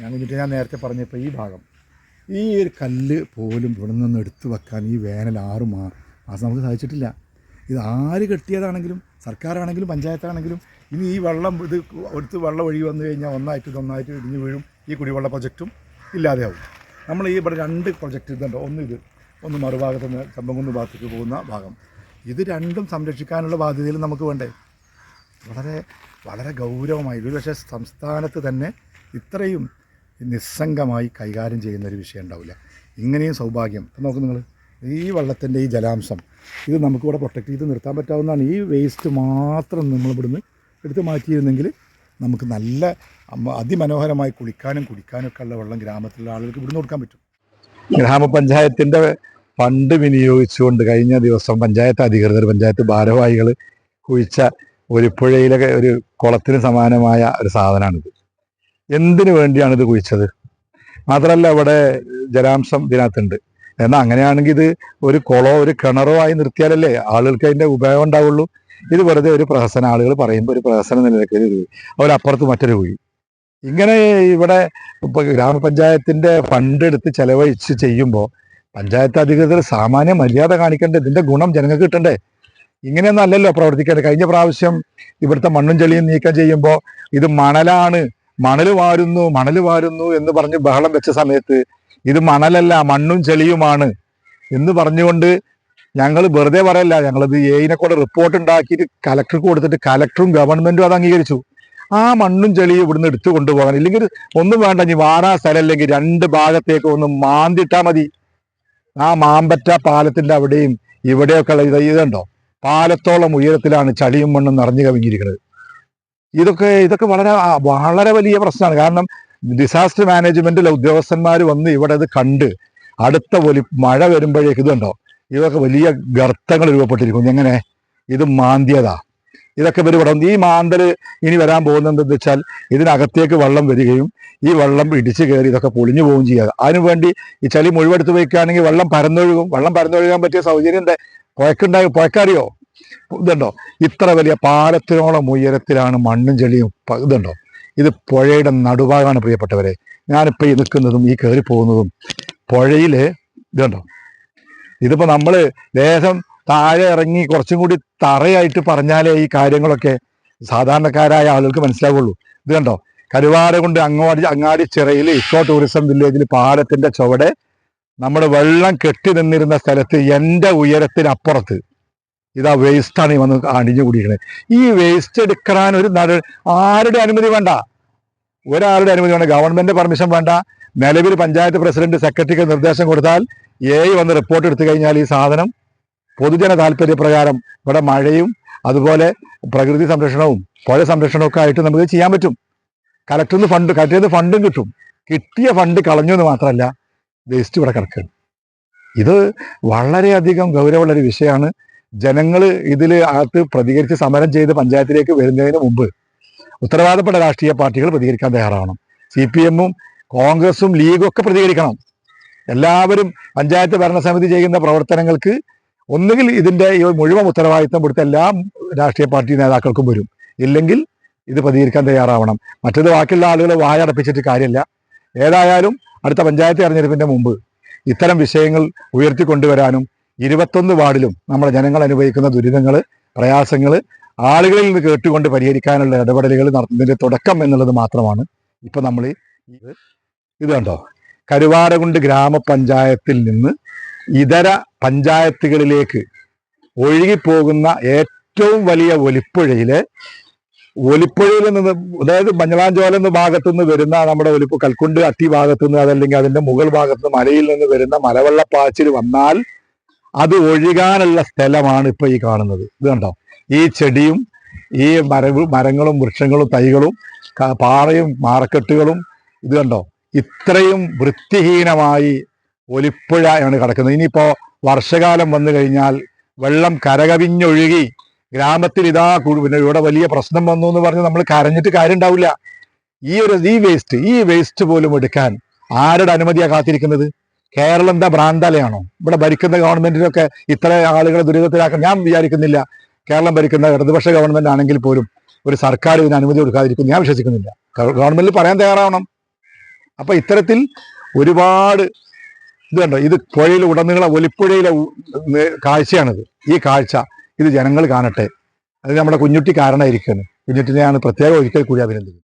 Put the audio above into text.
ഞാൻ എന്നിട്ട് ഞാൻ നേരത്തെ പറഞ്ഞപ്പോൾ ഈ ഭാഗം. ഈ ഒരു കല്ല് പോലും ഇവിടെ നിന്ന് എടുത്തു വെക്കാൻ ഈ വേനൽ ആറ് മാസം നമുക്ക് സാധിച്ചിട്ടില്ല. ഇത് ആര് കെട്ടിയതാണെങ്കിലും സർക്കാരാണെങ്കിലും പഞ്ചായത്താണെങ്കിലും ഇനി ഈ വെള്ളം ഇത് എടുത്ത് വെള്ളം ഒഴുകി വന്നു കഴിഞ്ഞാൽ ഒന്നായിട്ട് ഇതൊന്നായിട്ട് ഇടിഞ്ഞു വീഴും. ഈ കുടിവെള്ള പ്രൊജക്റ്റും ഇല്ലാതെയാവും. നമ്മൾ ഈ ഇവിടെ രണ്ട് പ്രൊജക്റ്റ് ഇതുണ്ട് ഒന്ന് ഇത് ഒന്ന് മറുഭാഗത്ത് നിന്ന് ചമ്പംകുന്ന് ഭാഗത്തേക്ക് പോകുന്ന ഭാഗം. ഇത് രണ്ടും സംരക്ഷിക്കാനുള്ള ബാധ്യതയിൽ നമുക്ക് വേണ്ടേ? വളരെ വളരെ ഗൗരവമായി. ഒരു പക്ഷേ സംസ്ഥാനത്ത് തന്നെ ഇത്രയും നിസ്സംഗമായി കൈകാര്യം ചെയ്യുന്ന ഒരു വിഷയം ഉണ്ടാവില്ല. ഇങ്ങനെയും സൗഭാഗ്യം. നോക്ക് നിങ്ങൾ ഈ വെള്ളത്തിന്റെ ഈ ജലാംശം ഇത് നമുക്കിവിടെ പ്രൊട്ടക്റ്റ് ചെയ്ത് നിർത്താൻ പറ്റാവുന്നതാണ്. ഈ വേസ്റ്റ് മാത്രം നമ്മൾ ഇവിടുന്ന് എടുത്ത് മാറ്റിയിരുന്നെങ്കിൽ നമുക്ക് നല്ല അതിമനോഹരമായി കുളിക്കാനും കുടിക്കാനും ഒക്കെ ഉള്ള വെള്ളം ഗ്രാമത്തിലുള്ള ആളുകൾക്ക് ഇവിടുന്ന് കൊടുക്കാൻ പറ്റും. ഗ്രാമപഞ്ചായത്തിന്റെ ഫണ്ട് വിനിയോഗിച്ചുകൊണ്ട് കഴിഞ്ഞ ദിവസം പഞ്ചായത്ത് അധികൃതർ പഞ്ചായത്ത് ഭാരവാഹികൾ കുഴിച്ച ഒരു പുഴയിലെ ഒരു കുളത്തിന് സമാനമായ ഒരു സാധനമാണിത്. എന്തിനു വേണ്ടിയാണ് ഇത് കുഴിച്ചത്? മാത്രമല്ല ഇവിടെ ജലാംശം ഇതിനകത്തുണ്ട്. എന്നാൽ അങ്ങനെയാണെങ്കിൽ ഇത് ഒരു കുളോ ഒരു കിണറോ ആയി നിർത്തിയാലല്ലേ ആളുകൾക്ക് അതിന്റെ ഉപയോഗം ഉണ്ടാവുള്ളൂ? ഇത് വെറുതെ ഒരു പ്രഹസനം ആളുകൾ പറയുമ്പോൾ ഒരു പ്രഹസനം നിലനിൽക്കുക ഒരു കുഴി. അവരപ്പുറത്ത് മറ്റൊരു കുഴി. ഇങ്ങനെ ഇവിടെ ഇപ്പൊ ഗ്രാമപഞ്ചായത്തിന്റെ ഫണ്ട് എടുത്ത് ചെലവഴിച്ച് ചെയ്യുമ്പോൾ പഞ്ചായത്ത് അധികൃതർ സാമാന്യ മര്യാദ കാണിക്കേണ്ട ഇതിന്റെ ഗുണം ജനങ്ങൾക്ക് കിട്ടണ്ടേ? ഇങ്ങനെയൊന്നും അല്ലല്ലോ പ്രവർത്തിക്കേണ്ടത്. കഴിഞ്ഞ പ്രാവശ്യം ഇവിടുത്തെ മണ്ണും ചെളിയും നീക്കം ചെയ്യുമ്പോൾ ഇത് മണലാണ് മണൽ വാരുന്നു മണൽ വാരുന്നു എന്ന് പറഞ്ഞ് ബഹളം വെച്ച സമയത്ത് ഇത് മണലല്ല മണ്ണും ചെളിയുമാണ് എന്ന് പറഞ്ഞുകൊണ്ട് ഞങ്ങൾ വെറുതെ പറയല്ല ഞങ്ങളിത് എയിനെ കൂടെ റിപ്പോർട്ട് ഉണ്ടാക്കിയിട്ട് കലക്ടർക്ക് കൊടുത്തിട്ട് കലക്ടറും ഗവൺമെന്റും അത് അംഗീകരിച്ചു. ആ മണ്ണും ചെളിയും ഇവിടുന്ന് എടുത്തു കൊണ്ടുപോകാൻ ഇല്ലെങ്കിൽ ഒന്നും വേണ്ട ഇനി വാറാ സ്ഥലം അല്ലെങ്കിൽ രണ്ട് ഭാഗത്തേക്ക് ഒന്ന് മാന്തിട്ടാ മതി. ആ മാമ്പറ്റ പാലത്തിന്റെ അവിടെയും ഇവിടെയൊക്കെ ഉള്ള ഇത് ഇതുണ്ടോ? പാലത്തോളം ഉയരത്തിലാണ് ചളിയും മണ്ണും നിറഞ്ഞു കവിഞ്ഞിരിക്കുന്നത്. ഇതൊക്കെ ഇതൊക്കെ വളരെ വളരെ വലിയ പ്രശ്നമാണ്. കാരണം ഡിസാസ്റ്റർ മാനേജ്മെന്റിലെ ഉദ്യോഗസ്ഥന്മാർ വന്ന് ഇവിടെ ഇത് കണ്ട് അടുത്ത വലി മഴ വരുമ്പോഴേക്ക് ഇതുണ്ടോ? ഇതൊക്കെ വലിയ ഗർത്തങ്ങൾ രൂപപ്പെട്ടിരിക്കും എങ്ങനെ? ഇത് മാന്ദ്യത ഇതൊക്കെ ഇവർ ഇവിടെ ഈ മാന്തൽ ഇനി വരാൻ പോകുന്നത് വെച്ചാൽ ഇതിനകത്തേക്ക് വെള്ളം വരികയും ഈ വെള്ളം ഇടിച്ചു കയറി ഇതൊക്കെ പൊളിഞ്ഞു പോവുകയും ചെയ്യുക. അതിനുവേണ്ടി ഈ ചളി മുഴുവെടുത്ത് വയ്ക്കുകയാണെങ്കിൽ വെള്ളം പരന്നൊഴുകും. വെള്ളം പരന്നൊഴുകാൻ പറ്റിയ സൗകര്യം എന്താ? പുഴക്കുണ്ടായി പുഴക്കറിയോ? ഇതുണ്ടോ? ഇത്ര വലിയ പാലത്തിനോളം ഉയരത്തിലാണ് മണ്ണും ചെളിയും ഇതുണ്ടോ? ഇത് പുഴയുടെ നടുഭാഗമാണ് പ്രിയപ്പെട്ടവരെ. ഞാനിപ്പോൾ ഈ നിൽക്കുന്നതും ഈ കയറി പോകുന്നതും പുഴയിൽ ഇതുണ്ടോ? ഇതിപ്പോൾ നമ്മൾ ലേശം താഴെ ഇറങ്ങി കുറച്ചും കൂടി തറയായിട്ട് പറഞ്ഞാലേ ഈ കാര്യങ്ങളൊക്കെ സാധാരണക്കാരായ ആളുകൾക്ക് മനസ്സിലാവുള്ളൂ. ഇത് കണ്ടോ കരുവാര കൊണ്ട് അങ്ങാടി അങ്ങാടി ചിറയിൽ ഇക്കോ ടൂറിസം വില്ലേജിൽ പാലത്തിന്റെ ചുവടെ നമ്മുടെ വെള്ളം കെട്ടി നിന്നിരുന്ന സ്ഥലത്ത് എന്റെ ഉയരത്തിനപ്പുറത്ത് ഇതാ വേസ്റ്റാണ് ഈ വന്ന് അടിഞ്ഞു കൂടിയിരിക്കുന്നത് ഈ വേസ്റ്റ് എടുക്കാൻ ഒരു നട ആരുടെ അനുമതി വേണ്ട? ഒരാളുടെ അനുമതി വേണ്ട. ഗവൺമെന്റ് പെർമിഷൻ വേണ്ട. നിലവിൽ പഞ്ചായത്ത് പ്രസിഡന്റ് സെക്രട്ടറിക്ക് നിർദ്ദേശം കൊടുത്താൽ എ വന്ന് റിപ്പോർട്ട് എടുത്തു കഴിഞ്ഞാൽ ഈ സാധനം പൊതുജന താല്പര്യപ്രകാരം ഇവിടെ മഴയും അതുപോലെ പ്രകൃതി സംരക്ഷണവും പുഴ സംരക്ഷണവും ഒക്കെ ആയിട്ട് നമുക്ക് ചെയ്യാൻ പറ്റും. കലക്ടറിന് ഫണ്ട് കലക്ടറിന് ഫണ്ടും കിട്ടും. കിട്ടിയ ഫണ്ട് കളഞ്ഞു എന്ന് മാത്രമല്ല വേസ്റ്റ് ഇവിടെ കിടക്കുകയാണ്. ഇത് വളരെയധികം ഗൗരവമുള്ളൊരു വിഷയമാണ്. ജനങ്ങൾ ഇതിൽ അകത്ത് പ്രതികരിച്ച് സമരം ചെയ്ത് പഞ്ചായത്തിലേക്ക് വരുന്നതിന് മുമ്പ് ഉത്തരവാദപ്പെട്ട രാഷ്ട്രീയ പാർട്ടികൾ പ്രതികരിക്കാൻ തയ്യാറാവണം. സി പി എമ്മും കോൺഗ്രസും ലീഗും ഒക്കെ പ്രതികരിക്കണം. എല്ലാവരും പഞ്ചായത്ത് ഭരണസമിതി ചെയ്യുന്ന പ്രവർത്തനങ്ങൾക്ക് ഒന്നുകിൽ ഇതിന്റെ ഈ മുഴുവൻ ഉത്തരവാദിത്തം കൊടുത്ത എല്ലാ രാഷ്ട്രീയ പാർട്ടി നേതാക്കൾക്കും വരും. ഇല്ലെങ്കിൽ ഇത് പ്രതികരിക്കാൻ തയ്യാറാവണം. മറ്റത് ബാക്കിയുള്ള ആളുകൾ വായടപ്പിച്ചിട്ട് കാര്യമില്ല ഏതായാലും അടുത്ത പഞ്ചായത്ത് തെരഞ്ഞെടുപ്പിന്റെ മുമ്പ് ഇത്തരം വിഷയങ്ങൾ ഉയർത്തിക്കൊണ്ടുവരാനും ഇരുപത്തൊന്ന് വാർഡിലും നമ്മുടെ ജനങ്ങൾ അനുഭവിക്കുന്ന ദുരിതങ്ങൾ പ്രയാസങ്ങൾ ആളുകളിൽ നിന്ന് കേട്ടുകൊണ്ട് പരിഹരിക്കാനുള്ള ഇടപെടലുകൾ നടത്തുന്നതിന്റെ തുടക്കം എന്നുള്ളത് മാത്രമാണ്. ഇപ്പൊ നമ്മൾ ഇത് ഇത് കണ്ടോ? കരുവാരകുണ്ട് ഗ്രാമപഞ്ചായത്തിൽ നിന്ന് ഇതര പഞ്ചായത്തുകളിലേക്ക് ഒഴുകിപ്പോകുന്ന ഏറ്റവും വലിയ ഒലിപ്പുഴയിലെ ഒലിപ്പുഴയിൽ നിന്ന് അതായത് മഞ്ഞളാഞ്ചോല എന്ന ഭാഗത്തു നിന്ന് വരുന്ന നമ്മുടെ ഒലിപ്പ് കൽക്കുണ്ട് അട്ടി ഭാഗത്തു നിന്ന് അതല്ലെങ്കിൽ അതിന്റെ മുകൾ ഭാഗത്ത് നിന്ന് മലയിൽ നിന്ന് വരുന്ന മലവെള്ളപ്പാച്ചിൽ വന്നാൽ അത് ഒഴുകാനുള്ള സ്ഥലമാണ് ഇപ്പൊ ഈ കാണുന്നത്. ഇത് കണ്ടോ? ഈ ചെടിയും ഈ മര മരങ്ങളും വൃക്ഷങ്ങളും തൈകളും പാറയും മാറക്കെട്ടുകളും ഇത് കണ്ടോ? ഇത്രയും വൃത്തിഹീനമായി ഒലിപ്പുഴയാണ് കിടക്കുന്നത്. ഇനിയിപ്പോ വർഷകാലം വന്നു കഴിഞ്ഞാൽ വെള്ളം കരകവിഞ്ഞൊഴുകി ഗ്രാമത്തിൽ ഇതാ പിന്നെ ഇവിടെ വലിയ പ്രശ്നം വന്നു എന്ന് പറഞ്ഞ് നമ്മൾ കരഞ്ഞിട്ട് കാര്യം ഉണ്ടാവില്ല ഈ ഒരു ഈ വേസ്റ്റ് ഈ വേസ്റ്റ് പോലും എടുക്കാൻ ആരുടെ അനുമതിയാണ് കാത്തിരിക്കുന്നത്? കേരളം എന്താ ഭ്രാന്താലയാണോ? ഇവിടെ ഭരിക്കുന്ന ഗവൺമെന്റിനൊക്കെ ഇത്ര ആളുകളെ ദുരിതത്തിലാക്കാൻ ഞാൻ വിചാരിക്കുന്നില്ല. കേരളം ഭരിക്കുന്ന ഇടതുപക്ഷ ഗവൺമെന്റ് ആണെങ്കിൽ പോലും ഒരു സർക്കാർ ഇതിന് അനുമതി കൊടുക്കാതിരിക്കും ഞാൻ വിശ്വസിക്കുന്നില്ല. ഗവൺമെന്റിൽ പറയാൻ തയ്യാറാവണം. അപ്പൊ ഇത്തരത്തിൽ ഒരുപാട് ഇത് കണ്ടോ? ഇത് പുഴയിൽ ഉടനീള ഒലിപ്പുഴയിലെ കാഴ്ചയാണിത്. ഈ കാഴ്ച ഇത് ജനങ്ങൾ കാണട്ടെ. അത് നമ്മുടെ കുഞ്ഞുട്ടി കാരണമായിരിക്കുന്നു കുഞ്ഞുട്ടിനെയാണ് പ്രത്യേകം ഒരിക്കൽ കൂടി അഭിനന്ദിക്കുന്നത്.